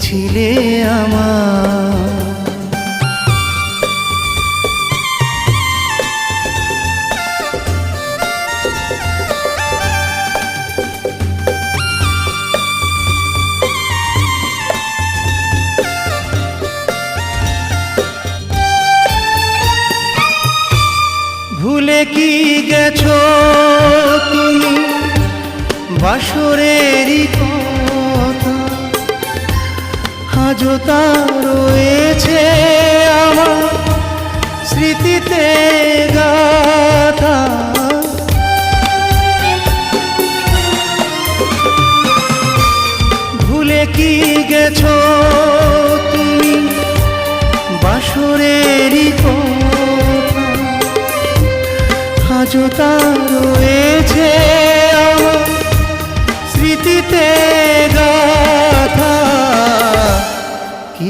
ছিলে আমার ভুলে কি গেছো তুমি? বাসরেরই কথা আজও তা রয়েছে আমার স্মৃতিতে গাথা। ভুলে কি গেছো তুমি বাসরেরই আজও তা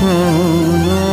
কখনো